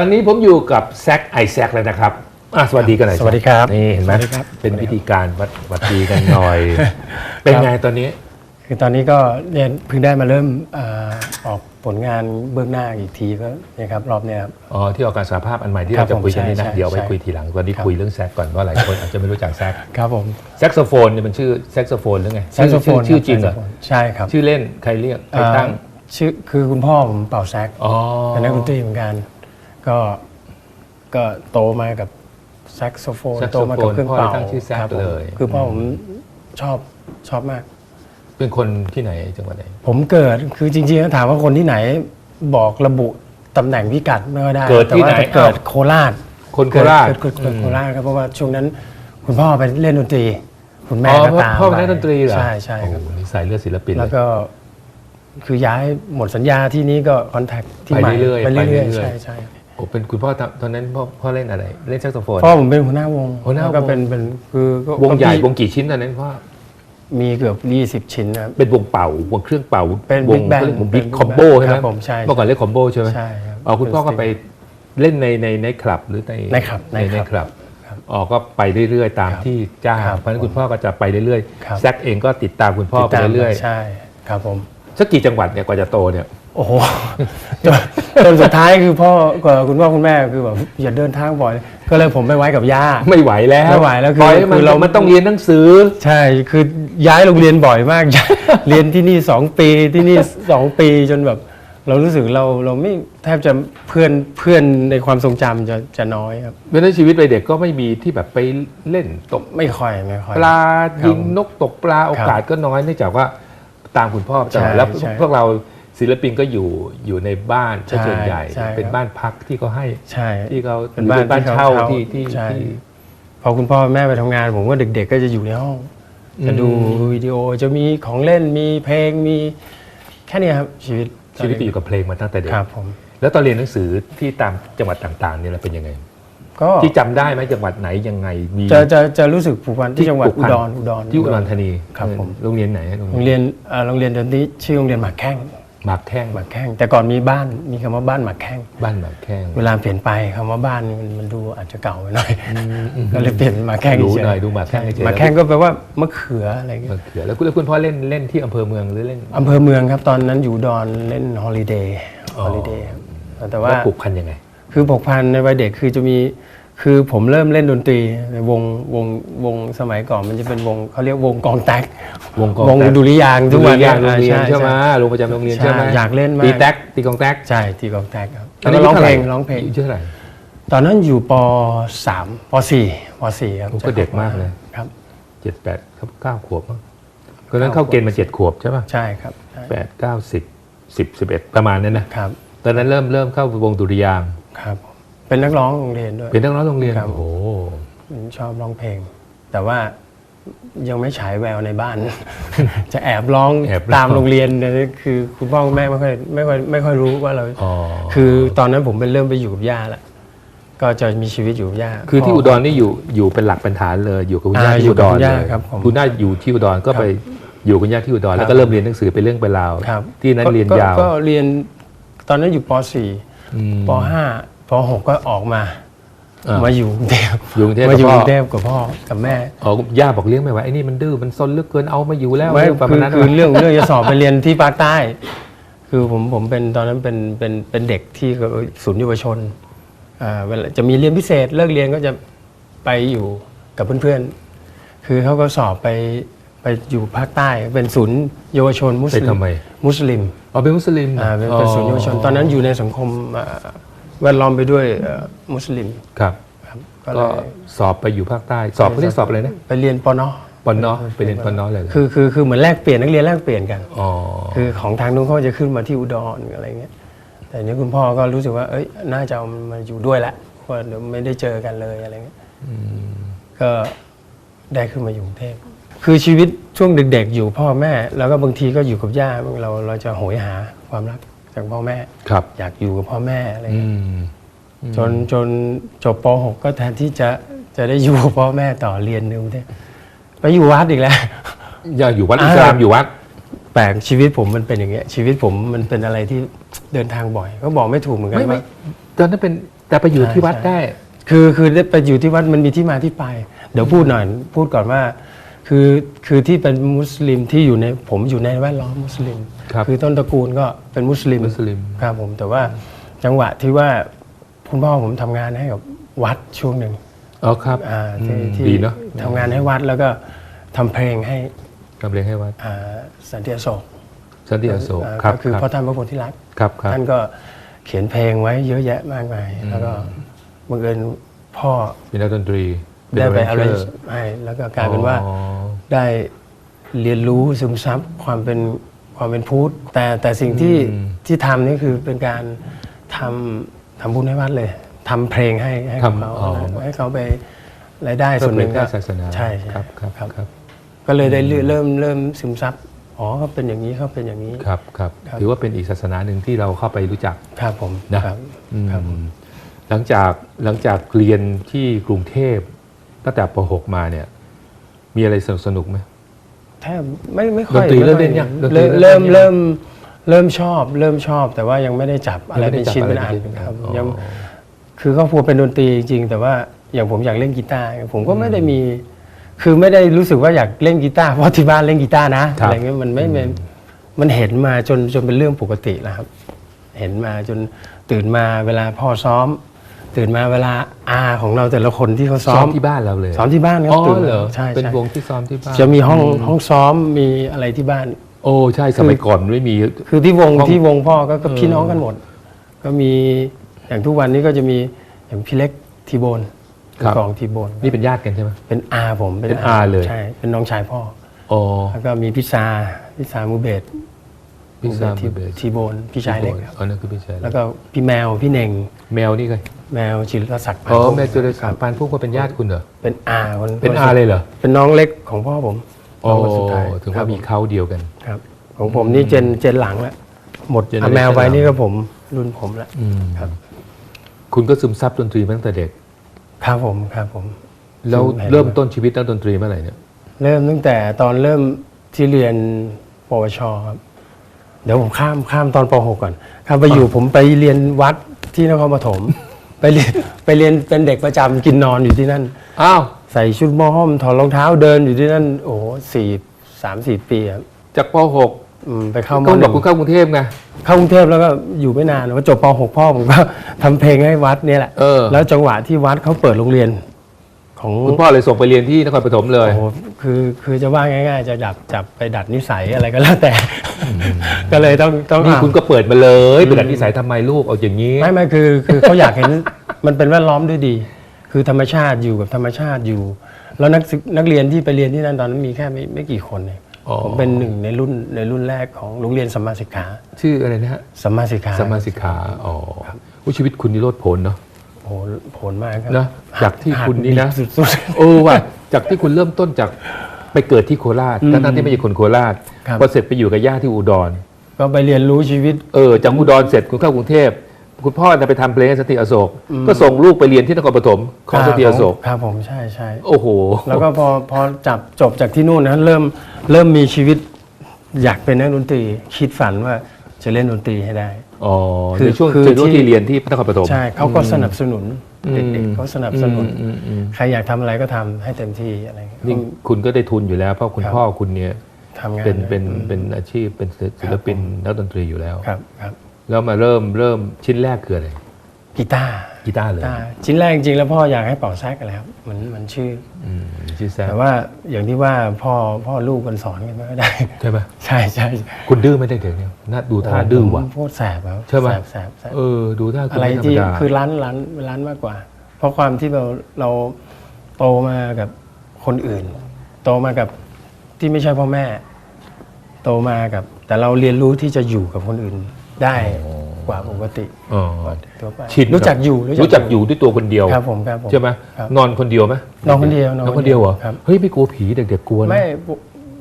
ตอนนี้ผมอยู่กับแซคไอแซคเลยนะครับอะสวัสดีกันหน่อยสวัสดีครับนี่เห็นไหมสวัสดีครับ เป็นวิธีการวัดวัดดีกันหน่อย เป็นไงตอนนี้ คือตอนนี้ก็เนี่ยเพิ่งได้มาเริ่มเอ่อออกผลงานเบื้องหน้าอีกทีก็เนี่ยครับรอบเนี้ยครับ อ๋อที่ออกการสารภาพอันใหม่ที่ครัเราบจะคุยกันนี่ผมใช่นะเดี๋ยวเอาไปใช่คุยทีหลังตอนนี้ครับ คุยเรื่องแซคก่อนเพราะหลายคนอาจจะไม่รู้จักแซคครับผมแซกโซโฟนเนี่ยมันชื่อแซกโซโฟนหรือไงแซกโซโฟนชื่อชื่อจริงเหรอคบใช่ครับชื่อเล่นใครเรียกใครตั้งเอ่อชื่อคือคุณพ่อผมเป่าแซกอ๋อ เป็นนักดนตรีเหมือนกัน ก็ก็โตมากับแซกโซโฟนแซกโตโซมาโฟกับนเครื่องพ่อเป่าตั้งชื่อแซกครับผมเลย คือพ่อผมชอบชอบมาก เป็นคนที่ไหนจังหวัดไหน ผมเกิดคือจริงๆแล้วถามว่าคนที่ไหนบอกระบุตำแหน่งพิกัดไม่ค่อยได้เกิดที่ไหนแต่ว่าจะเกิดโคราช คนโคราชเกิดเกิดเกิดโคราชครับเพราะว่าช่วงนั้น คุณพ่อไปเล่นดนตรี คุณแม่อ๋อก็พ่อตามพ่อเป็นนักดนตรีเหรอใช่ใช่ครับ โอ้โหนี่สายเลือดศิลปินแล้เลวย ก็คือย้ายหมดสัญญาที่นี้ก็คอนแทคที่ไปใหม่เรื่อยๆไปไปเรื่เรื่ออยยๆ ๆใช่ใช่ โอ้เป็นคุณพ่อตอนตอนนั้นพ่อพ่อเล่นอะไร เล่นแซกโซโฟน พ่อผมเป็นหัวหน้าวงหัวหน้าวงแล้ก็เป็นเป็นคือก็วงใหญ่ก็วงกี่ชิ้นตอนนั้นพ่อมีเกือบ 20 ชิ้นนะครับ เป็นวงเป่าวงเครื่องเป่าเป็นว big ง band วงบิ๊กเป็น big คอมโบ band ใช่ไหมครับผมใช่ เมื่อก่อนเล่นคอมโบใช่ไหมใช่ครับ อ๋อคุณพ่อก็ไปเล่นในในในคลับหรือในในคลับในในในคลับคลับครับอ๋อก็ไปเรื่อยๆตามครับที่จ้างครับเพราะฉะนั้นคุณพ่อก็จะไปเรื่อยครับ ๆแซกเองก็ติดตามคุณพ่อไปติดตามเรื่อยใช่ครับผม ๆสักกี่จังหวัดเนี่ยกว่าจะโตเนี่ย โอ้โหจนจนสุดท้ายคือพ่อกับคุณพ่อคุณแม่คือแบบอย่าเดินทางบ่อย ก็เลยผมไปไว้กับย่า ไม่ไหวแล้วไม่ไหวแล้วคือปล่อยให้มันคือเรา มันต้องเรียนหนังสือ ใช่คือย้ายโรงเรียนบ่อยมาก เรียนที่นี่สองปีที่นี่สองปีจนแบบ เรารู้สึกเราเราไม่แทบจะเพื่อนเพื่อนในความทรงจำจะจะน้อยครับ เพราะฉะนั้นชีวิตวัยเด็กก็ไม่มีที่แบบไปเล่นตกไม่ค่อยไม่ค่อย ปลาครับยิงนกตกปลาโอกาสก็น้อยเนื่องจากว่าตามคุณพ่อตลอดใช่แล้วใช่ พวกเรา ศิลปินก็อยู่อยู่ในบ้านใช่ส่วนใหญ่ ใช่เป็นครับบ้านพักที่เขาให้ใช่ ที่เขาเป็นบ้านหรือบ้านที่เขาเช่าเช่าที่ที่ใช่ ที่ พอคุณพ่อแม่ไปทำงาน ผมว่าเด็ก ๆ ก็จะอยู่ในห้องจะดูวิดีโอจะมีของเล่นมีเพลงมีแค่เนี้ยครับชีวิตชีวิตอยู่กับเพลงมาตั้งแต่เด็กครับผม แล้วตอนเรียนหนังสือที่ตามจังหวัดต่างๆเนี่ยเราเป็นยังไง ก็ที่จำได้ไหมจังหวัดไหนยังไงมี จะจะจะรู้สึกผูกพันที่จังหวัดผูกอุพัน ดรอุดร ที่อุดรธานีครับผม โรงเรียนไหนโรงโรงเรียนเรียนเอ่อโรงเรียนเดี๋ยวนี้ชื่อโรงเรียนหมากแข้ง หมากแข้งหมากแข้งแต่ก่อนมีบ้านมีคำว่าบ้านหมากแข้งบ้านหมากแข้งเวลาเปลี่ยนไปคำว่าบ้านนี่มันมันดูอาจจะเก่าไปหน่อยก็เลยเปลี่ยนเป็นหมากแข้งรู้เฉหน่อยดูหมากแข้งใช่เฉยๆหมากแข้งก็แปลว่ามะเขืออะไรเงี้ยมะเขือแล้วคุณแล้วคุณพ่อเล่นเล่นที่อำเภอเมืองหรือเล่นอำเภอเมืองครับตอนนั้นอยู่อุดอนเล่นฮอลิเดย์อ๋อฮอลิเดย์แต่ว่าแล้วผูกพันยังไง คือผูกพันในวัยเด็กคือจะมี คือผมเริ่มเล่นดนตรีในวงวงวงสมัยก่อนมันจะเป็นวงเขาเรียกวงกองแตกวงกองวงแต๊กดุริยางค์ทุทุกกวัวันนเนี้โรงเรียนใช่ไหมใช่โรงประจำโรงเรียนใช่ไหมใช่อยากเล่นมากตีแท็กตีกองแท็กใช่ตีกองแตกครับตอนแล้วนั้นก็ร้องเพลงายุร้องเพลงายุเท่าไหร่ตอนนั้นอยู่ปสามปสี่ปสี่ครับโอ้ก็เด็กมากเลยครับเจ็ดแปดครับเก้าขวบมั้งตอนนั้นเข้าเกณฑ์มาเจ็ดขวบใช่ป่ะใช่ครับใช่แปดเก้าสิบสิบสิบเอ็ดประมาณนั้นนะครับตอนนั้นเริ่มเริ่มเข้าวงดุริยางค์ครับ เป็นนักร้องโรงเรียนด้วย เป็นนักร้องโรงเรียน ครับ โอ้โหผมชอบร้องเพลง แต่ว่ายังไม่ฉายแววในบ้าน จะแอบร้องแอบร้อง ตามโรงเรียนนะคือคุณพ่อคุณแม่ไม่ค่อยไม่ค่อยไม่ค่อยรู้ว่าเรา อ๋อคือตอนนั้นผมเป็นเริ่มไปอยู่กับย่าแล้วก็จะมีชีวิตอยู่กับย่าคือที่พ่ อุดรนี่อยู่อยู่เป็นหลักเป็นฐานเลย อยู่กับคุณย่าอ่าที่อุดรอยู่กับคุณเลย่ายครับผมคุณย่าอยู่ที่อุดรก็ไปอยู่กับคุณย่าที่อุดรแล้วก็เริ่มเรียนหนังสือเป็นเรื่องเป็นราวครับที่นั้นก็เรียนก็ยาวก็เรียนตอนนั้นอยู่ปอืม .4 ป .5 ป .6 ก็ออกมาอ่ามมาอยู่กรุงเทพอยู่กรุงเทพมากับอยู่พ่กอ รุงเทพกับพ่อกับแม่อ๋อย่าบอกเลี้ยงไม่ไหวไอ้นี่มันดื้อมันซนเหลือเกินเอามาอยู่แล้วไม่เรื่องประคืมาณอนั้นคือวะเรื่องเรื่องจะสอบไปเรียนที่ภาคใต้ คือผมผมเป็นตอนนั้นเป็นเป็นเป็นเด็กที่ศูนย์เยาวชนอ่าเวลาจะมีเรียนพิเศษเลิกเรียนก็จะไปอยู่กับเพื่อนๆ คือเขาก็สอบไปไปอยู่ภาคใต้เป็นศูนย์เยาวชนมุสไปลิมทำไมมุสลิม อ๋อเป็นมุสลิมอ่าเป็นเป็นศูนย์เยาวชนตอนนั้นอยู่ในสังคมอ่า แวดล้อมไปด้วยเอ่อมุสลิมครับ ครับก็เลก็ยสอบไปอยู่ภาคใต้ สอบเขาเรียกสอบอะไรนะไปเรียนปนปนเนาะไปเรียนปนเนาะเลยเหรอคือคือคือเหมือนแลกเปลี่ยนนักเรียนแลกเปลี่ยนกัน อ๋อ คือของทางนู้นเขาจะขึ้นมาที่อุดรอะไรเงี้ย แต่เนี้คุณพ่อก็รู้สึกว่า เอ้ย น่าจะเอามันมาอยู่ด้วยละเพราะเดี๋ยวไม่ได้เจอกันเลยอะไรเงี้ยก็ได้ขึ้นมาอยู่กรุงเทพ คือชีวิตช่วงเด็กๆ อยู่พ่อแม่ แล้วก็บางทีก็อยู่กับย่าเราเราจะโหยหาความรัก จากพ่อแม่ ครับ อยากอยู่กับพ่อแม่อะไรอืเงี้ยมจนจนจบป .6 ก็แทนที่จะจะได้อยู่กับพ่อแม่ต่อเรียนในกรุงเทพไปอยู่วัดอีกแล้ว อย่าอยู่วัดอ่าอิสลามอยู่วัด แปลกชีวิตผมมันเป็นอย่างเงี้ย ชีวิตผมมันเป็นอะไรที่เดินทางบ่อย ก็บอกไม่ถูกเหมือนกันไม่ไม่ว่า ตอนนั้นเป็นแต่ไปอยู่ที่วัดใช่ ได้ คือคือได้ไปอยู่ที่วัดมันมีที่มาที่ไป เดี๋ยวพูดหน่อย พูดก่อนว่า คือคือที่เป็นมุสลิมที่อยู่ในผมอยู่ในแวดล้อมมุสลิมครับอต้นตระกูลก็เป็นมุสลิมมุสลิม ครับผมแต่ว่าจังหวะที่ว่าคุณพ่อผมทำงานให้กับวัดช่วงหนึ่งอ๋อครับอ่าที่อืมที่ดีเนาะทำงานให้วัดแล้วก็ทำเพลงให้กำเรียนให้วัดอ่าสันติอโศกสันติอโศกอ่าครับก็คือครับพ่อท่านพระโพธิลักษณ์ครับครับ ท่านก็เขียนเพลงไว้เยอะแยะมากมาย แล้วก็บังเอิญพ่อเป็นนักดนตรี ได้ไปเป็นอะไร arranger ให้แล้วก็กลายเป็นว่าอ๋อ ได้เรียนรู้ซึมซับความเป็นความเป็นพุทธแต่แต่สิ่งที่อืมที่ทำนี่คือเป็นการทำทำบุญให้วัดเลยทำเพลงให้ให้กับทำเขาอ๋อ ให้เขาไปรายได้เพื่ส่อวนหเผนึ่ยงแพร่ก็ศาสนาใช่ใช่ครับครับครับครับก็เลยได้เริ่มเริ่มซึมซับอ๋อเขาเป็นอย่างนี้เขาเป็นอย่างนี้ ครับครับครับ ถือว่าเป็นอีกศาสนาหนึ่งที่เราเข้าไปรู้จัก ครับผมนะ ครับ อืมครับหลังจากหลังจากเรียนที่กรุงเทพ ตั้งแต่ป .6 มาเนี่ย มีอะไรสนุกสนุกไหมแทบไม่ไม่ค่อยดนตรีไค่อเริ่มเล่นยังดนตรีเริ่มเริ่เริ่มมเล่นยังเริ่มเริ่มชอบ เริ่มชอบ แต่ว่ายังไม่ได้จับอะไรเป็นชิ้นเป็นอันยังไม่ได้จับครับอะไรเป็นชิ้นเป็นอันยังอ๋อคือครอบครัวเป็นดนตรีจริงๆแต่ว่าอย่างผมอยากเล่นกีตาร์ผมก็ไม่ได้มี คือไม่ได้รู้สึกว่าอยากเล่นกีตาร์เพราะที่บ้านเล่นกีตาร์นะอะไรเงี้ยมันไม่ไม่มันเห็นมาจนจนเป็นเรื่องปกติแล้วครับ เห็นมาจนตื่นมาเวลาพ่อซ้อม ตื่นมาเวลาอาของเราแต่ละคนที่เขาซ้ซ้ออมมที่บ้านเราเลยซ้อมที่บ้านครัอ๋บอตื่นเหรอใช่เป็นใช่วงที่ซ้อมที่บ้านจะมีห้องห้องซ้อมมีอะไรที่บ้าน โอ้ใช่สมัยก่อนมันไม่มี คือที่วงห้องที่วงพ่อก็ก็เออพี่น้องกันหมด ก็มีอย่างทุกวันนี้ก็จะมีอย่างพี่เล็กทีโบนครับ กองทีโบนนี่เป็นญาติกันใช่ไหม เป็นอาผมเป็นอาเลย ใช่เป็นน้องชายพ่อ อ๋อ แล้วก็มีพิซาพิซามูเบต พี่ซามทีเบสทีโบนพี่ชายเล็กครับอ๋อนั่นคือพี่ชายเล็กแล้วก็พี่แมวพี่เน่งแมวนี่ไงแมวจิรศักดิ์อ๋อพานุแมวจุลศักดิ์ปานพุ่มก็เป็นญาติคุณเหรอเป็นอาคนเป็นอาเลยเหรอเป็นน้องเล็กของพ่อผมอ๋อน้องคนสุดท้ายถึงครัว่าบมีเขาเดียวกันครับ ของผมนี่เจนเจนหลังแล้วหมด Generation อาแมวไปหลังนี่ก็ผมรุ่นผมแล้วอืมครับ คุณก็ซึมซับดนตรีมาตั้งแต่เด็กครับผมครับผมแล้วเห็นเริ่มต้นชีวิตนักดนตรีเมื่อไหร่เนี่ย เริ่มตั้งแต่ตอนเริ่มที่เรียนปวชครับเดี๋ยวผมข้ามข้ามตอนป .6 ก่อนข้ามไปอยู่ผมไปเรียนวัดที่นครปฐมไปเรียนไปเรียนเป็นเด็กประจำกินนอนอยู่ที่นั่น อ้าวใส่ชุดหมอห้อมถอดรองเท้าเดินอยู่ที่นั่น โอ้โหสี่สามสี่ปีครับจากปอืมไปเข้า .6 มก็หบอนึ่กงคุณเข้ากรุงเทพไงเข้ากรุงเทพแล้วก็อยู่ไม่นานว่าจบป .6 พ่อผมก็ทำเพลงให้วัดเนี่ยแหละเออแล้วจังหวะที่วัดเขาเปิดโรงเรียน ของคุณพ่อเลยส่งไปเรียนที่นครปฐมเลย โอ้โหคือคือจะว่าง่าย ๆ จะดับจับไปดัดนิสัยอะไรก็แล้วแต่ ก็เลยต้องต้องนี่อะคุณก็เปิดมาเลยเป็นดัดนิสัยทำไมลูกเอาอย่างนี้ ไม่ไม่คือคือเขาอยากเห็น มันเป็นแวดล้อมด้วยดี คือธรรมชาติอยู่กับธรรมชาติอยู่ แล้วนักศึกนักเรียนที่ไปเรียนที่นั่นตอนนั้นมีแค่ไม่ไม่กี่คนเองอ๋อ ผมเป็นหนึ่งในรุ่นในรุ่นแรกของโรงเรียนสัมมาสิกขาชื่ออะไรนะฮะสัมมาสิกขาสมมาสิกขาอ๋ออุ๊ยชีวิตคุณนี่โลดโผนเนาะ โอ้โหผลมากครับนะจากที่คุณนี่นะหักดิบสุดเออว่ะจากที่คุณเริ่มต้นจากไปเกิดที่โคราชอืมทั้งๆที่ไม่ใช่คนโคราชครับ พอเสร็จไปอยู่กับย่าที่อุดรๆก็ไปเรียนรู้ชีวิต เออจากอุดรเสร็จคุณเข้ากรุงเทพคุณพ่อจะไปทำเพลงให้สนติอโศกอืมก็ส่งลูกไปเรียนที่นครปฐมของสนติอโศก ครับผมใช่ใช่โอ้โห แล้วก็พอพอจับจบจากที่นู่นนะเริ่มเริ่มมีชีวิตอยากเป็นนักดนตรีคิดฝันว่า จะเล่นดนตรีให้ได้ อ๋อคือในช่วงคือในช่วงที่ ที่เรียนที่นครปฐม ใช่เขาก็สนับสนุนอืมเด็กๆเขาสนับสนุน อืมอืมใครอยากทำอะไรก็ทำให้เต็มที่อะไรเงี้ยนี่คุณก็ได้ทุนอยู่แล้ว เพราะคุณครับพ่อคุณเนี่ยทำงานเป็นเป็นอืมเป็นอาชีพเป็นศิลปินนักดนตรีอยู่แล้ว ครับครับ แล้วมาเริ่มเริ่มชิ้นแรกคืออะไร กีตาร์กีตาร์เลยกีตาร์ชิ้นแรกจริงๆแล้วพ่ออยากให้เป่าแซกอะไรครับเหมือนเหมันชื่ออืมชื่อแซ่แต่ว่าอย่างที่ว่าพ่อพ่อลูกมันสอนกันไม่ค่อยได้ใช่ไหมใช่ใช่คุณดื้อไม่ได้เดี๋ยวนี้น่าดูท่าดื้อว่ะผมโคตรแสบครับใช่ไหมแสบแสบแสบเออดูท่าคุณอะไรไม่ธรรที่มดาคือร้านร้านร้านมากกว่า เพราะความที่เราเราโตมากับคนอื่น โตมากับที่ไม่ใช่พ่อแม่ โตมากับ แต่เราเรียนรู้ที่จะอยู่กับคนอื่นได้ กว่าปกติอ๋อทั่วไปชินรู้จักอยู่รู้จักอยู่ด้วยตัวคนเดียวครับผมครับผมใช่ไหมครับนอนคนเดียวไหมนอนคนเดียวนอนคนเดียวเหรอครับเฮ้ยไม่กลัวผีเด็กๆกลัวนะไม่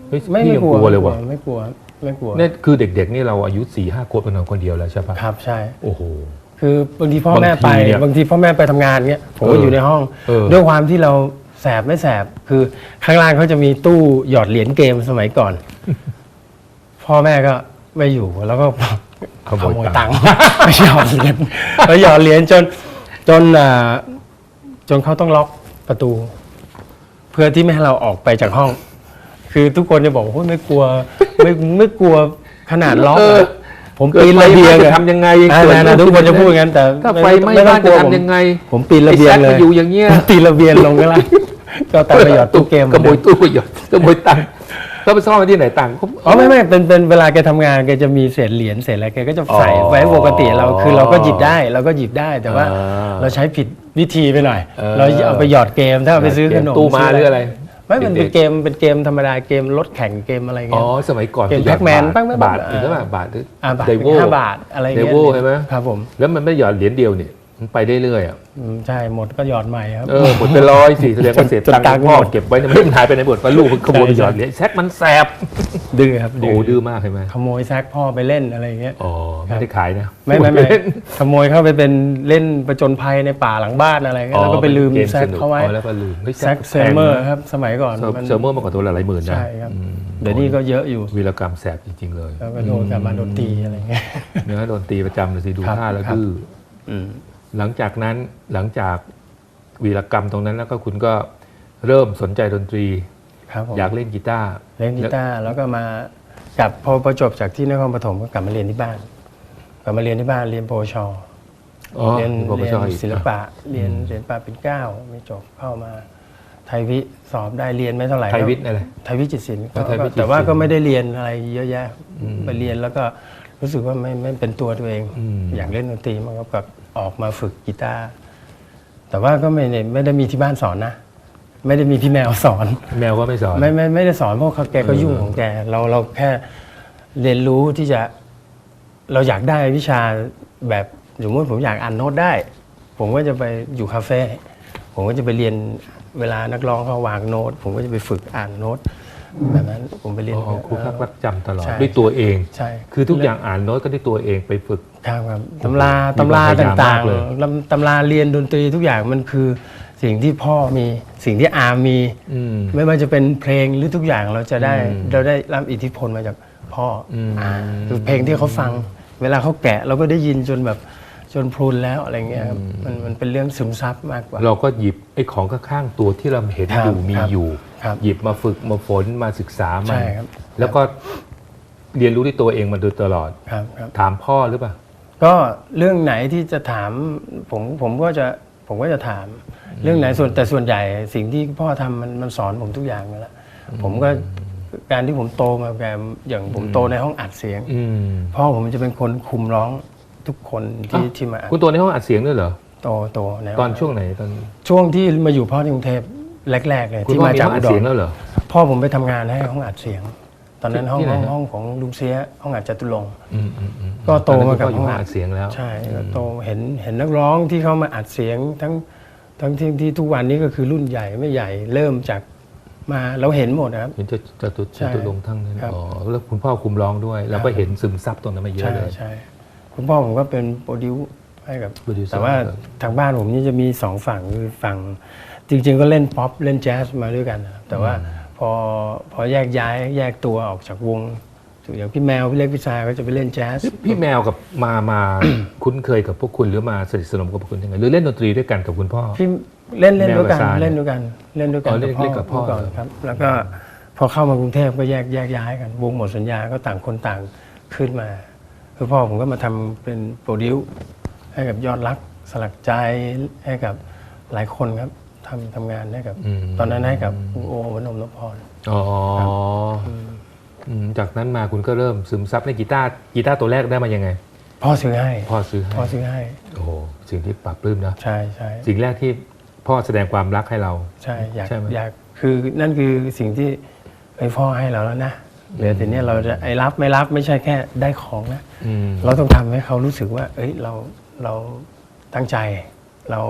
เฮ้ยไม่พี่ไม่ยังกลัวกลัวเลยว่ะไม่กลัวไม่กลัวเนี่ยคือเด็กๆนี่เราอายุสี่ห้าขวบเป็นนอนคนเดียวแล้วใช่ปะครับใช่โอ้โหคือบางทีพ่อแม่บางทีไปเนี่ยบางทีพ่อแม่ไปทำงานเงี้ยผมก็เออออยู่ในห้องเออด้วยความที่เราแสบไม่แสบคือข้างล่างเขาจะมีตู้หยอดเหรียญเกมสมัยก่อน พ่อแม่ก็ไม่อยู่แล้วก็ ขโมยตังค์ตังค์ไปหยอดเหรียญไปหยอดเหรียญจนจนอ่าจนเขาต้องล็อกประตู เพื่อที่ไม่ให้เราออกไปจากห้อง คือทุกคนจะบอกว่าโอ้ยไม่กลัวไม่ไม่กลัวขนาดล็อกเอออะผมปีนระเบียงจะอะทำยังไงอ่าเกิดนะทุกคนจะพูดอย่างนั้นแต่ถ้าไฟไหม้ต้บ้าอนงกลัจะวผมทำยังไง ผมปีนระเบียงไอ้แซคเลไปยอยู่อย่างเงี้ยปีนระเบียงลงก็แล้วก็แต่ไปหยอดตู้เกมเหขอนโมเดิยตู้ไปหยอดขโมยตังค์ แล้วไปซ่อนไว้ที่ไหนตังค์เขาอ๋อไม่ไม่เป็นเป็นเวลาแกทำงานแกจะมีเศษเหรียญเศษอะไรแกก็จะใส่อ๋อไว้ปกติเราคือเราก็หยิบได้เราก็หยิบได้แต่ว่าอ่าเราใช้ผิดวิธีไปหน่อย เออ เราเอาไปหยอดเกมถ้าเอาไปซื้อขนมตู้มาหรืออะไรไม่มันเด็เป็นกๆเกมเป็นเกมธรรมดาเกมรถแข่งเกมอะไรอ๋อเงี้ย สมัยก่อนเกมคือหยอด Pac-Man บาทปั้งๆบาทๆถึงเท่าไหร่บาทหรืออ่าบาทไดหโวนึ่งห้าบาทอะไรเงี้ยไดโวใช่ไหมครับผม แล้วมันไม่หยอดเหรียญเดียวนี่ มันไปได้เรื่อยอะอืมใช่หมดก็หยอดใหม่ครับ เออหมดไปร้อยสี่แสดงว่าเศษจนตังตังค์ค์พ่อหมดเก็บไว้เนี่ยไม่มันหายไปไหนหมดเพราะลูกมันขโมยไปใช่หยอดเหรียญแซกมันแสบดื้อครับโอ้ดื้อมากใช่ไหมขโมยแซกพ่อไปเล่นอะไรเงี้ย อ๋อไม่ได้ขายนะไม่ไม่ไม่ขโมยเข้าไปเป็นเล่นประจนภัยในป่าหลังบ้านอะไรเงี้ยแล้วก็ไปลืมเกแซสกนุเขาไว้อ๋อแล้วก็ลืมฮ้ยแซกเซอร์เมอร์ครับสมัยก่อนเซอร์มันเซอร์เมอร์มาก่อนตัวละหลายหมื่นนะใช่ครับอืมเดี๋ยวนี้ก็เยอะอยู่วีรกรรมแสบจริง ๆ เลยแล้วก็โดนกลับมาโดนตีอะไรเงี้ยเนื้อโดนตีประจำเลยสิดูครับท่าแล้วครับดื้อ อืม หลังจากนั้นหลังจากวีรกรรมตรงนั้นแล้วก็คุณก็เริ่มสนใจดนตรี ครับผมอยากเล่นกีตาร์เล่นกีตาร์แล้วก็มากลับพอประจบจากที่นครปฐมก็กลับมาเรียนที่บ้าน กลับมาเรียนที่บ้านเรียนปวชอ๋อเรียนปปเรียชนอีกศิลปะเรียนเรียนปะเป็นเก้าไม่จบเข้ามาไทยวิสอบได้เรียนไม่เท่าไหร่ไทยวิทย์อะไรไทยวิจิตรศิลป์อ๋อไทยวิจิตรศิลป์แต่ว่าก็ไม่ได้เรียนอะไรเยอะแยะไปเรียนแล้วก็ รู้สึกว่าไม่ไม่เป็นตัวตัวเองอืมอยากเล่นดนตรีมันก็แบบออกมาฝึกกีตาร์แต่ว่าก็ไม่ได้ไม่ได้มีที่บ้านสอนนะ ไม่ได้มีพี่แมวสอน แมวก็ไม่สอน ไม่ไม่ไม่ได้สอนเพราะเขาแกก็ยุ่งของแก เราเราแค่เรียนรู้ที่จะเราอยากได้วิชาแบบสมมติผมอยากอ่านโน้ตได้ ผมก็จะไปอยู่คาเฟ่ผมก็จะไปเรียนเวลานักร้องเขาวางโน้ต ผมก็จะไปฝึกอ่านโน้ต แบบนั้นผมไปเรียน อ๋อครูพักรักจำตลอดใช่ด้วยตัวเอง ใช่ คือทุกอย่างอ่านโน้ตก็ด้วยตัวเองไปฝึก ครับครับตำรามีตำราความพยายามต่ามางกเลยๆตำตำราเรียนดนตรีทุกอย่างมันคือสิ่งที่พ่อมีสิ่งที่อามี อืม ไม่ว่าจะเป็นเพลงหรือทุกอย่างเราจะได้อืมเราได้รับอิทธิพลมาจากพ่ออมอ่าคือเพลงที่เขาฟัง เวลาเขาแกะเราก็ได้ยินจนแบบจนพลุนแล้วอะไรเงี้ยครับมันมันเป็นเรื่องซึมซับมากกว่า เราก็หยิบไอ้ของข้างๆตัวที่เราเห็นครับอยู่มีครับ อยู่ ครับหยิบมาฝึกมาฝนมาศึกษามัใช่ครับ แล้วก็เรียนรู้ด้วยตัวเองมาโดยตลอด ครับครับ ถามพ่อหรือเปล่า ก็เรื่องไหนที่จะถามผมผมก็จะผมก็จะถาม เรื่องไหนส่วนแต่ส่วนใหญ่สิ่งที่พ่อทำมันมันสอนผมทุกอย่างอยู่แล้วผมก็การที่ผมโตมาแบบอย่างผมโตในห้องอัดเสียง อืมพ่อผมจะเป็นคนคุมร้องทุกคนที่อะที่มาอัดคุณตัวในห้องอัดเสียงด้วยเหรอ โตโตในห้ตอนช่วงไหนตอน ช่วงที่มาอยู่พ่อที่กรุงเทพ แรก ๆ เลยคุณที่พ่อมามีจาห้กองอัอุดดเสียงรแล้วเหรอ พ่อผมไปทำงานให้ห้องอัดเสียง ตอนนั้นห้องที่ไหนห้องฮะ ห้องของลุงเสียห้องอัดจตุรงค์ อืมอืมอืมก็โตมากับตอนนั้นคุณพ่ออยู่ห้ห้อองงอัอัดดเสียงแล้ว ใช่ก็โตเห็นเห็นนักร้องที่เขามาอัดเสียงทั้งทั้งที่ที่ทุกวันนี้ก็คือรุ่นใหญ่ไม่ใหญ่เริ่มจากมาเราเห็นหมดนะครับ เห็นจะจะตุใช่จะตุลงทั้งนั้นครับ อ๋อแล้วคุณพ่อคุมร้องด้วย เราก็เห็นซึมซับตรงนั้นมาเยอะใช่เลย ใช่คุณพ่อผมก็เป็นโปรดิวให้กับ โปรดิวเซอร์แต่ว่าทางบ้านผมนี่จะมีสองฝั่งคือฝั่ง จริง ๆ ก็เล่นป๊อปเล่นแจ๊สมาด้วยกันนะครับแต่ว่าพอพอแยกย้ายแยกตัวออกจากวงอย่างพี่แมวพี่เล็กพี่ชายก็จะไปเล่นแจ๊สพี่แมวกับมามาคุ้นเคยกับพวกคุณหรือมาสนิทสนมกับพวกคุณยังไงหรือเล่นดนตรีด้วยกันกับคุณพ่อพี่เล่นเล่นแมวด้วยกันกับซายเล่นด้วยกันเล่นด้วยกันอ๋อเล่นเล่นกับพ่อก่อนครับแล้วก็พอเข้ามากรุงเทพก็แยกแยกย้ายกันวงหมดสัญญาก็ต่างคนต่างขึ้นมาคือพ่อผมก็มาทำเป็นโปรดิวให้กับยอดรักสลักใจให้กับหลายคนครับ ทำทำงานให้กับ อืม ตอนนั้นให้กับคุณโอวนมนพพร อ๋ออืมจากนั้นมาคุณก็เริ่มซึมซับในกีตาร์กีตาร์ตัวแรกได้มายังไง พ่อซื้อให้ พ่อซื้อให้พ่อซื้อให้ โอ้โหสิ่งที่ปรับปลื้มนะ ใช่ใช่สิ่งแรกที่พ่อแสดงความรักให้เรา ใช่อยากใช่ไหม อยากคือนั่นคือสิ่งที่ไอ้พ่อให้เราแล้วนะเหลือแต่เนี้ยเราจะไอ้รับไม่รับไม่ใช่แค่ได้ของนะ อืม เราต้องทำให้เขารู้สึกว่า เอ้ย เรา เราตั้งใจ เรา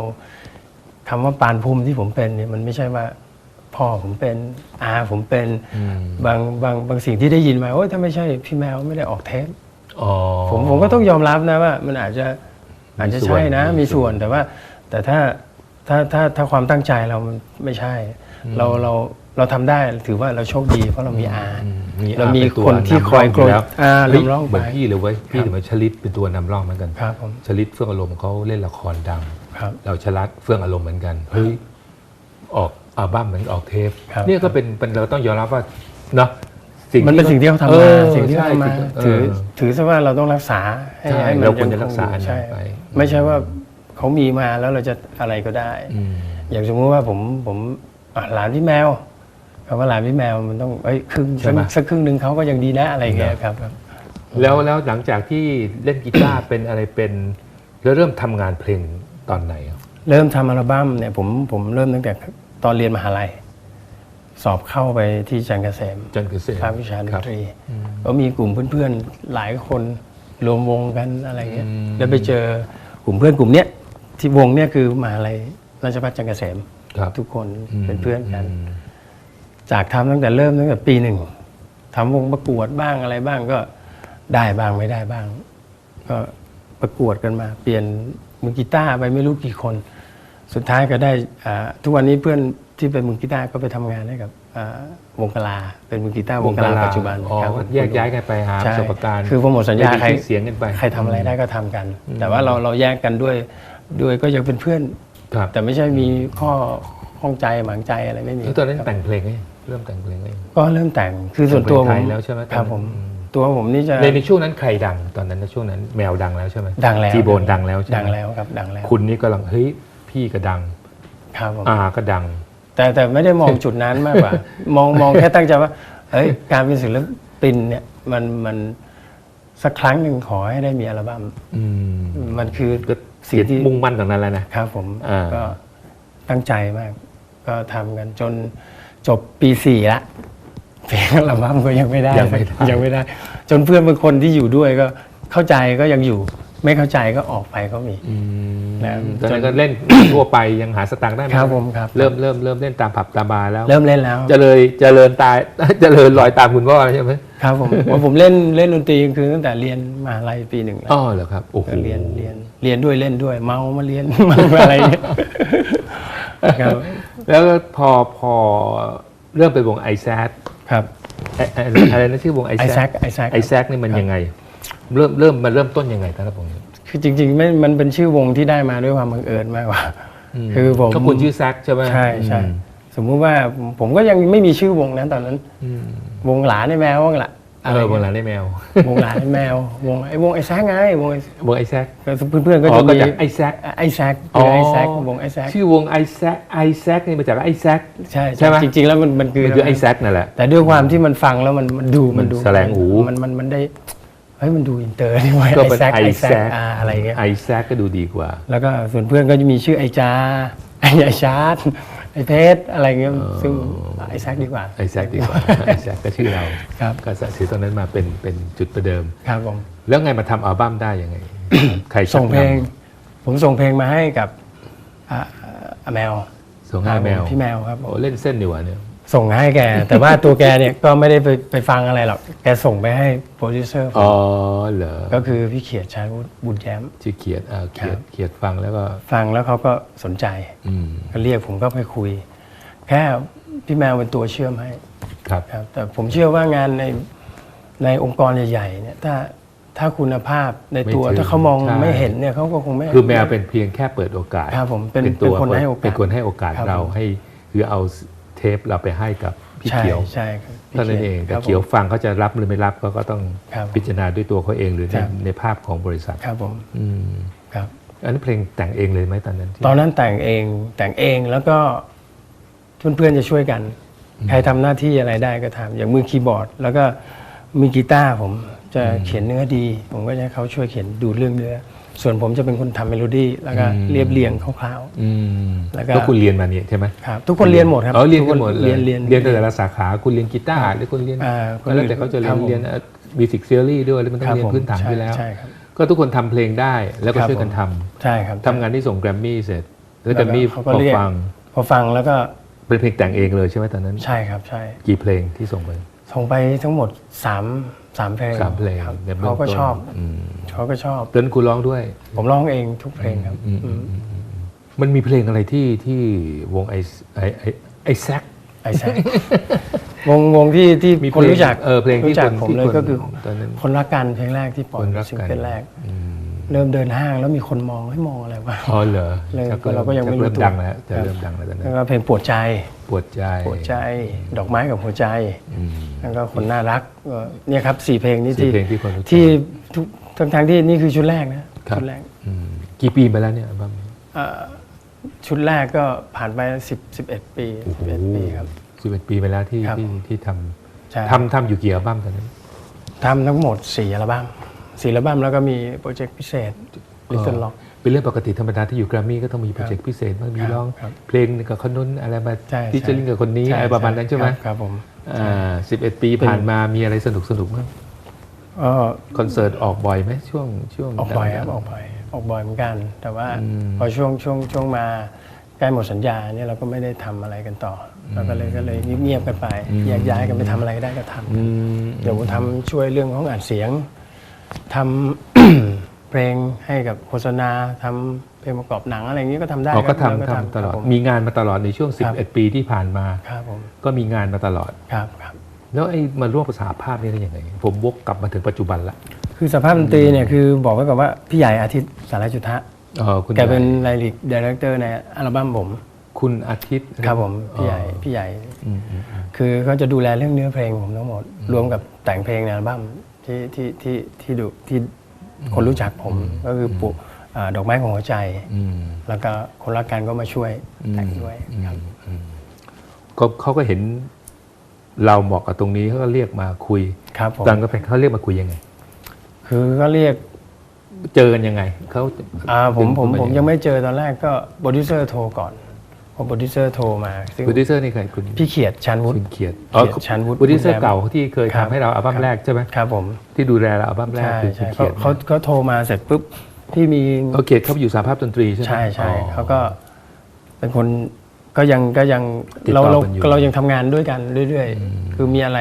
คำว่าปานภูมิที่ผมเป็นเนี่ยมันไม่ใช่ว่าพ่อผมเป็นอาผมเป็นอืมบางบางบางสิ่งที่ได้ยินมาโอ้ยถ้าไม่ใช่พี่แมวไม่ได้ออกเทปอ๋อผมผมก็ต้องยอมรับนะว่า มันอาจจะอาจจะใช่นะ มีมีส่ส่ววนนแต่ว่า แต่ถ้าถ้าถ้าถ้าความตั้งใจเรามันไม่ใช่ เราเราเราทำได้ถือว่าเราโชคดีเพราะเรามีอาอืมมีเรามีป็ตัวคนที่ำคอยร่งกรดแล้วอ่าเฮ้ยนำร่องไปเหมือนพี่เลยเว้ยพี่ถึงมาชลิดเป็นตัวนำร่องเหมือนกันครับผมชลิดเฟื่องอารมณ์เขาเล่นละครดัง ครับ เราชลัดเฟื่องอารมณ์เหมือนกันเฮ้ยออกอัลบั้มเหมือนออกเทปครับ เนี่ยก็เป็นเป็นเราต้องยอมรับว่าเนาะมันเป็นสิ่งที่เขาทำอมาอสิ่งที่เขาใช่ทำมาสิ่งที่ถือเถือซะว่าเราต้องรักษาให้ใช่ให้มันเราควรจะยังรักษาคงอยู่ใช่ไป ไม่ใช่ว่าเขามีมาแล้วเราจะอะไรก็ได้ อืม อย่างสมมติว่าผมผมอะหลานพี่แมวคำว่าหลานพี่แมวมันต้องเอ้ยครึ่งใช่ไหม สักครึ่งหนึ่งเขาก็ยังดีนะอะไรเงี้ยครับครับ แล้วแล้วหลังจากที่เล่นกีตาร์ เป็นอะไรเป็น แล้วเริ่มทำงานเพลง ตอนไหนอะเริ่มทำอัลบั้มเนี่ยผมผมเริ่มตั้งแต่ตอนเรียนมหาลัย สอบเข้าไปที่จันทร์เกษมจันทร์เกษม ภาควิชาดคนรับตรีก็มีกลุ่มเพื่อนๆหลายคนรวมวงกันอะไรเงี้ยอืม แล้วไปเจอกลุ่มเพื่อนกลุ่มเนี้ยที่วงเนี้ยคือมหาลัยราชภัฏจันทร์เกษม ครับทุกคนมเป็นเพื่อนกัน มจากทำตั้งแต่เริ่มตั้งแต่ปีหนึ่งทำวงประกวดบ้างอะไรบ้างก็ได้บ้างไม่ได้บ้าง ก็ประกวดกันมา เปลี่ยน มือกีตาร์ไปไม่รู้กี่คน สุดท้ายก็ได้อ่าทุกวันนี้เพื่อนที่เป็นมือกีตาร์ก็ไปทำงานให้กับอ่าวงกลาเป็นมือกีตาร์วงกลาปัจจุบันอ๋อครับแยกย้ายกันไปหาปใช่ระสบการณ์คือพอหมดสัญญาได้ใครชื่อเสียงกันไปใครทำอะไรได้ก็ทำกัน แต่ว่าเราเราแยกกันด้วยด้วยก็ยังเป็นเพื่อนครับแต่ไม่ใช่มีข้อข้องใจหมางใจอะไรไม่มีแล้วตอนนั้นแต่งเพลงไหมเริ่มแต่งเพลงไหมก็เริ่มแต่งคือส่วนตัวผเป็นมไทยแล้วใช่ไหมครับตอนนั้นผมอืม ตัวผมนี่จะในในช่วงนั้นใครดังตอนนั้นในช่วงนั้นแมวดังแล้วใช่ไหมดังแล้วจีโบนดังแล้วใช่ไหมดังแล้วครับดังแล้ว คุณนี่กำลังเฮ้ยพี่ก็ดังครับผมอาก็ดัง แต่แต่ไม่ได้มองจุดนั้นมากกว่า มองมองแค่ตั้งใจว่าเอ้ยการเป็นศิลปินเนี่ยมันมันสักครั้งหนึ่งขอให้ได้มีอัลบั้มอืมมันคือก็สิ่เสีงยที่มุ่งมั่นตรงนั้นแล้วนะครับผมอ่าก็ตั้งใจมาก ก็ทำกันจนจบปีสี่ละ เพลงอัลบั้มก็ยังไม่ได้ยังไม่ได้ ยังไม่ได้ จนเพื่อนบางคนที่อยู่ด้วยก็เข้าใจก็ยังอยู่ ไม่เข้าใจก็ออกไปก็มีอืมแล้วตอนนั้นก็เล่นทั่วไปยังหาสตางค์ได้ไหมครับผมครับเริ่มเริ่มเริ่มเล่นตามผับตามบาร์แล้ว เริ่มเล่นแล้วเจริญเจริญตายเจริญลอยตามคุณพ่อใช่ไหมครับผมว่าผมเล่นเล่นดนตรีคือตั้งแต่เรียนมหาลัยปีหนึ่งแล้วอ๋อเหรอครับโอ้โหก็เรียนเรียนเรียนด้วยเล่นด้วย เมามาเรียนเมาอะไรอย่างเงี้ยครับแล้วพอพอเริ่มเป็นวงไอแซด ครับอะไรนะชื่อวงไอไอแซแซดกไอแซกไอแซกนี่มันยังไง เริ่มเริ่มมันเริ่มต้นยังไงครับผมคือจริงๆไม่มันเป็นชื่อวงที่ได้มาด้วยความบังเอิญมากกว่าคือผมก็คุณชื่อแซกใช่ไหมใช่ใช่อืมสมมุติว่าผมก็ยังไม่มีชื่อวงนั้นตอนนั้นอืมวงหลานในแมววงละ เออวงหลานได้แมว วงหลานในแมว วงไอวงไอแซกไงวงไอ้วงไอแซกเพื่อนๆก็อ๋อจะก็มีจากไอแซกไอแซกคือไอแซกวงไอแซกชื่อวงไอแซกไอแซกนี่มาจากไอแซกใช่ใช่ไหม จริงๆแล้วมันมันคือ มันคือไอแซกนั่นแหละ แต่ด้วยความที่มันฟังแล้วมันมันดูมันดูแสลงหูมันมันมันได้เฮ้ยมันดูอินเตอร์นี่ไว้ก็ไอเป็นแซกไอไอแซแซกก อะไรเงี้ยไอแซกก็ดูดีกว่า แล้วก็ส่วนเพื่อนก็จะมีชื่อไอจาไอไอชาร์ตไอเพชรอะไรเงี้ยซึ่งไอแซกดีกว่า ไอแซกดีกว่าไอแซกก็ชื่อเราครับก็ถือตอนนั้นมาเป็นเป็นจุดประเดิม ครับผมแล้วไงมาทำอัลบั้มได้ยังไง ใครชักส่งเพลงนผมส่งเพลงมาให้กับอ่าอ่าแมวำส่งให้แมวพี่แมวครับผมโอ้เล่นเส้นดีกว่าเนี่ย ส่งให้แก แต่ว่าตัวแกเนี่ยก็ไม่ได้ไปไปฟังอะไรหรอก แกส่งไปให้โปรดิวเซอร์ผมอ๋อเหรอก็คือพี่เขียดชายวุฒิบุญแย้ม ชื่อเขียดอ่าเขียครัดบเขียดฟังแล้วก็ ฟังแล้วเขาก็สนใจอืมก็เรียกผมก็ไปคุย แค่พี่แมวเป็นตัวเชื่อมให้ครับ ครับ แต่ผมเชื่อว่างานในในองค์กรใหญ่ๆเนี่ยถ้าถ้าคุณภาพในตัว ไม่ถึงถ้าเขามองใช่ ไม่เห็นเนี่ยเขาก็คงไม่ คือแมวเป็นเพียงแค่เปิดโอกาสครับผมเป็นตัวเป็นคนให้โอกาสเป็นคนให้โอกาสครับเราผม ให้คือเอา เทปเราไปให้กับพี่ใช่เขียวใช่ครับพี่เท่านั้นเองคแต่รับผมเขียวฟังเขาจะรับหรือไม่รับเขาก็ต้องครับพิจารณาด้วยตัวเขาเองหรือในครับในภาพของบริษัทครับผมอืมครับอันนี้นเพลงแต่งเองเลยไหมตอนนั้นที่ตอนนั้นแต่งเองแต่งเองแล้วก็เพื่อนๆจะช่วยกัน ใครทำหน้าที่อะไรได้ก็ทำอย่างมือคีย์บอร์ด แล้วก็มือกีตาร์ผมจะเขียนเนื้อดี ผมก็จะให้เขาช่วยเขียนดูเรื่องเนื้อ ส่วนผมจะเป็นคนทำเมโลดี้แล้วก็เรียบเรียงคร่าวอืมแล้วก็ก็คุณเรียนมาเนี่ยใช่ไหมๆครับทุกคนเรียนหมดครับอ๋อเรียนทุกันหมดเลยเรียนเรียนเรียนแต่ละสาขาคุณเรียนกีตาร์หรือคุณเรียนอ่าคนแล้วแต่เขาจะเรียครันบผมเรียนมิวสิกเซอรี่ด้วยแล้วมันต้อครังเรียนผมพื้นฐานไปแล้วใช่ครับ ก็ทุกคนทำเพลงได้แล้วก็ครับช่วยกันผมทำใช่ครับ ทำงานที่ส่งแกรมมี่เสร็จ แล้วแล้วแกก็รมมี่เขาพก็อเรียก ฟังพอฟังแล้วก็เป็นเพลงแต่งเองเลยใช่ไหมตอนนั้น ใช่ครับใช่ กี่เพลงที่ส่งไป ส่งไปทั้งหมดสามสามเพลงสามเพลงครับในเบื้องเขาก็ต้นชอบอืมเขาก็ชอบตอนนั้นคุณร้องด้วย ผมร้องเองทุกเพลงครับอืมอืมมันมีเพลงอะไรที่ที่วงไอไอไอไอแซก ไอแซกวงวงที่ที่มีคนรู้จักเออเพลงที่รู้จักคนผมที่เลยคนก็คือตอนนั้นคนรักกันเพลงแรกที่ปล่อคยนรักซิงกันเกิลแรกอืมเริ่มเดินห้างแล้วมีคนมองให้มองอะไรวะ อ๋อเหรอเลยชัเราก็ยังไม่ชัรู้เริ่มตัวดังแล้วจะครับเริ่มดังแล้วตอนนั้แล้วนก็เพลงปวดใจ ปวดใจปวดใจดอกไม้กับหัวใจอืมแล้วก็คนน่ารักก็เนี่ยครับสี่เพลงนี้สี่ที่เพลงที่คนรู้จักที่ทุกทั้งทั้งที่นี่คือชุดแรกนะครับชุดแรกอืมกี่ปีไปแล้วเนี่ยอัลบั้มนี้เอ่อชุดแรกก็ผ่านไปสิบสิบเอ็ดปีสิบเอ็ดปีครับสิบเอ็ดปีไปแล้วที่ครับที่ที่ทใช่ำทำทำอยู่กี่อัลบั้มตอนนั้นทำทั้งหมดสี่อัลบั้มสี่อัลบั้มแล้วก็มีโปรเจกต์พิเศษ Little Rock เป็นเรื่องปกติธรรมดาที่อยู่แกรมมี่ก็ต้องมีโปรเจกต์พิเศษบ้างมีครับร้องครับเพลงกับคนนู้นอะไรมาใช่ที่จะลิงกับคนนี้ใช่อะไรประมาณนั้นใช่ไหมครับครับผมอ่าสิบเอ็ดปีผ่านมามีอะไรสนุกสนุกมั้งก็คอนเสิร์ตออกบ่อยไหมช่วงช่วงออกบ่อยครับดังๆออกบ่อยออกบ่อยเหมือนกัน แต่ว่าอืมพอช่วงช่วงช่วงมาใกล้หมดสัญญาเนี่ยเราก็ไม่ได้ทำอะไรกันต่ออเราก็เลยก็เลยเงียบๆกันไปแยกย้ายกันไปทำอะไรก็ได้ก็ทำอืมเดี๋ยวผมทำช่วยเรื่องของอ่านเสียงทำ เพลงให้กับโฆษณาทำเพลงประกอบหนังอะไรอย่างนี้ก็ทำได้เขาก็ครับทำเราทำตลอด ครับผม มีงานมาตลอดในช่วง ครับ 11 ปีที่ผ่านมา ครับผมก็มีงานมาตลอด ครับครับ แล้วไอ้มาร่วมภาษาภาพนี่ได้ยังไง ผมวกกลับมาถึงปัจจุบันละคือสภาพดนตรีเนี่ยคือบอกไว้ก่อนว่าพี่ใหญ่อาทิตย์สารจุทะเออคุณแกเป็นใหญ่ไลลิกดีเรคเตอร์ในอัลบั้มผมคุณอาทิตย์ครับผมพี่ใหญ่พี่ใหญ่ อืมอืมอืมคือเขาจะดูแลเรื่องเนื้อเพลงผมทั้งหมด รวมกับแต่งเพลงในอัลบั้มที่ที่ที่ที่ดูที่ คนรู้จักผมก็คือปุอ่าดอกไม้ของหัวใจอืมแล้วก็คนรักกันก็มาช่วยแต่งด้วยอืมครับอืมก็เขาก็เห็นเราเหมาะกับตรงนี้เขาก็เรียกมาคุยครับผมตอนก็เป็นเขาเรียกมาคุยยังไง คือก็เรียกเจอกันยังไงเขาอ่าผมผมเป็นผมยังไม่เจอตอนแรกก็โปรดิวเซอร์โทรก่อน พอโปรดิวเซอร์โทรมาซึ่งโปรดิวเซอร์นี่ใครคุณพี่เขียดชันวุฒิคุณเขียดเขียดชันวุฒิโปรดิวเซอร์เก่าที่เคยครับทำให้เราอัลบั้มครับแรกใช่ไหมครับผมที่ดูแลเราอัลบั้มแรกใช่คือคุใช่ณเขาเขียดเขาเขาโทรมาเสร็จปุ๊บที่มีเขาเขียดเขาไปอยู่สาภาพดนตรีใช่ไหมใช่ใช่อ๋อเขาก็เป็นคนก็ยังก็ยังติดเราต่อเรากันอยู่เรายังทำงานด้วยกันเรื่อยๆ คือมีอะไร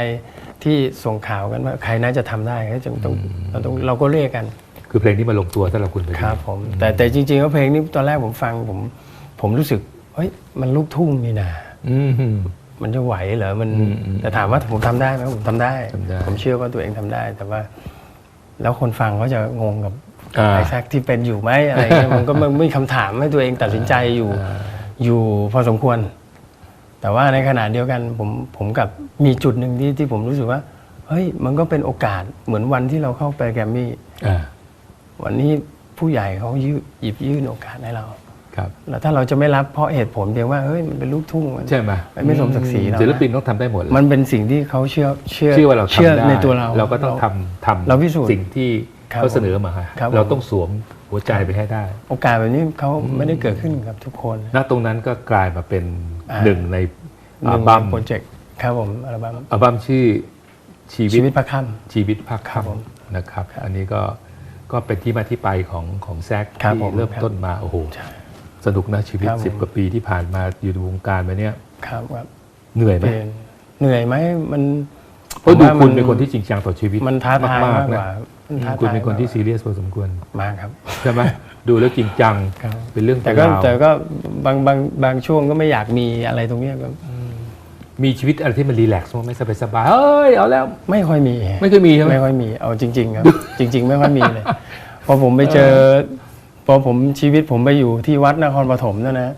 ที่ส่งข่าวกันว่าใครน่าจะทำได้ก็จะต้องเราต้องเราก็เรียกกัน คือเพลงนี้มาลงตัวสำหรับคุณเลยครับผมแต่แต่จริงๆแล้วเพลงนี้ตอนแรกผมฟังผมผมรู้สึก เฮ้ยมันลูกทุ่งนี่นะอืมมันจะไหวเหรอมันอืมอืมแต่ถามว่าผมทำได้ไหมผมทำได้ทำได้ ผมเชื่อว่าตัวเองทำได้ แต่ว่า แล้วคนฟังเขาจะงงกับอ่าไอ้แซกที่เป็นอยู่ไหมอะไรเงี้ยมันก็มันมีคำถามให้ตัวเองตัดสินใจอยู่อยู่พอสมควร แต่ว่าในขณะเดียวกันผมผมกับมีจุดหนึ่งที่ที่ผมรู้สึกว่าเฮ้ยมันก็เป็นโอกาสเหมือนวันที่เราเข้าไปแกรมมี่อ่าวันนี้ผู้ใหญ่เขายืดหยิบยื่นโอกาสให้เรา ครับแล้วถ้าเราจะไม่รับเพราะเหตุผลเพียงว่าเฮ้ยมันเป็นลูกทุ่งมันใช่ไหมมันไม่สมศักดิ์ศรีเรานะศิลปินต้องทำได้หมดแหละมันเป็นสิ่งที่เขาเชื่อเชื่อเชื่อว่าเราทำเชื่อได้ในตัวเรา เราก็ต้องทำทำเราพิสูจน์สิ่งที่ครับเขาเสนอมาครับเราผมต้องสวมหัวใจไปให้ได้ โอกาสแบบนี้เขาไม่ได้เกิดขึ้นกับทุกคนณตรงนั้นก็กลายมาเป็นอ่าหนึ่งในหอันึ่ลงบั้มโปรเจกต์ครับผมอัลบั้มอัลบั้มชื่อชีวิชีตวิตพระค่ชีวิตภาคครับผมค่ำนะครับ อันนี้ก็ก็เป็นที่มาที่ไปของของแซกครับที่ผมเริ่มครับต้นมาโอ้โหใช่ สนุกนะชีวิตครับผม สิบกว่าปีที่ผ่านมาอยู่ในวงการมาเนี่ยำครับครับเหนื่อยไหมเป็นเหนื่อยไหมมันเพราะดูผมว่าคุณมัเป็นคนที่จริงจังต่อชีวิตมันท้าทายมากกนะว่ามันท้าทายคุณเป็นคนที่มากกว่าซีเรียสพอสมควรมากครับ ใช่ไหมดูแล้วจริงจังครับ เป็นเรื่องแต่เป็นก็ราวแต่ก็บางบางบางช่วงก็ไม่อยากมีอะไรตรงเนี้ยก็มีชีวิตอะไรที่มันรีแลกซ์มั้งไหม่สบายสบายๆเฮ้ยเอาแล้ว ไม่ค่อยมีไม่เคยมีใช่ไหม ไม่ค่อยมีเอาจริง ๆ ครับ จริง ๆ ไม่ค่อยมีเลยพอผมไปเจอ พอผมชีวิตผมไปอยู่ที่วัดนครปฐมนั่นนะ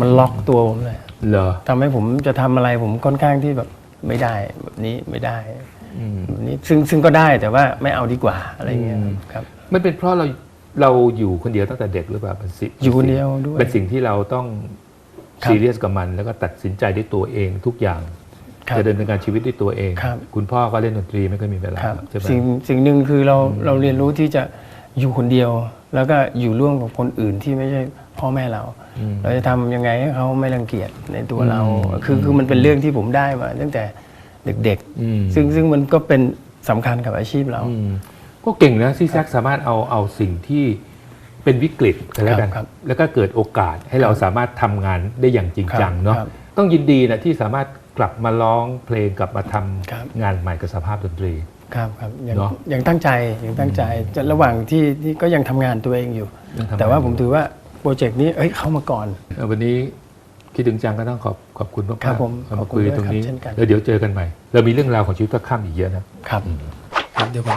มันล็อกตัวผมเลยเหรอทำให้ผมจะทำอะไรผมค่อนข้างที่แบบไม่ได้แบบนี้ไม่ได้อืมแบบนี้ซึ่งซึ่งก็ได้แต่ว่าไม่เอาดีกว่าอะไรเงี้ยครับมันเป็นเพราะเราเราอยู่คนเดียวตั้งแต่เด็กหรือเปล่าเป็นสิอยู่คนเดียวด้วยเป็นสิ่งที่เราต้องครับซีเรียสกับมัน แล้วก็ตัดสินใจด้วยตัวเองทุกอย่างครับจะเดินเป็นการชีวิตด้วยตัวเองครับคุณพ่อก็เล่นดนตรีไม่เคอยมีเวลาครับใช่ไหมสิ่งสิ่งหนึ่งคือเราเราเรียนรู้ที่จะ อยู่คนเดียว แล้วก็อยู่ร่วมกับคนอื่นที่ไม่ใช่พ่อแม่เราอืมเราจะทำยังไงให้เขาไม่รังเกียจในตัวเราอืมคือคือมันเป็นเรื่องที่ผมได้มาตั้งแต่เด็กอืมๆซึ่งซึ่งมันก็เป็นสำคัญกับอาชีพเราอืมก็เก่งนะที่แซกสามารถเอาเอาสิ่งที่เป็นวิกฤตกันแล้วกันครับแล้วก็เกิดโอกาสให้เราสามารถทำงานได้อย่างจริงจังครับเนาะครับต้องยินดีนะที่สามารถกลับมาร้องเพลงกลับมาทำครับงานใหม่กับสภาพดนตรี ครับครับยังเนอะยังตั้งใจยังตั้งใจจะระหว่างที่ที่ก็ยังทำงานตัวเองอยู่ ยังทำงาน แต่ว่าผมถือว่าโปรเจกต์นี้เอ้ยเข้ามาก่อน เอ่อวันนี้คิดถึงจังก็ต้องขอบขอบคุณมากๆครับผมเอาขอมาบคุณคุยด้วยตรงนี้ ครับเช่นกัน แล้วเดี๋ยวเจอกันใหม่ เรามีเรื่องราวของชีวิตก็ข้ามอีกเยอะนะ ครับ ครับเดี๋ยวผม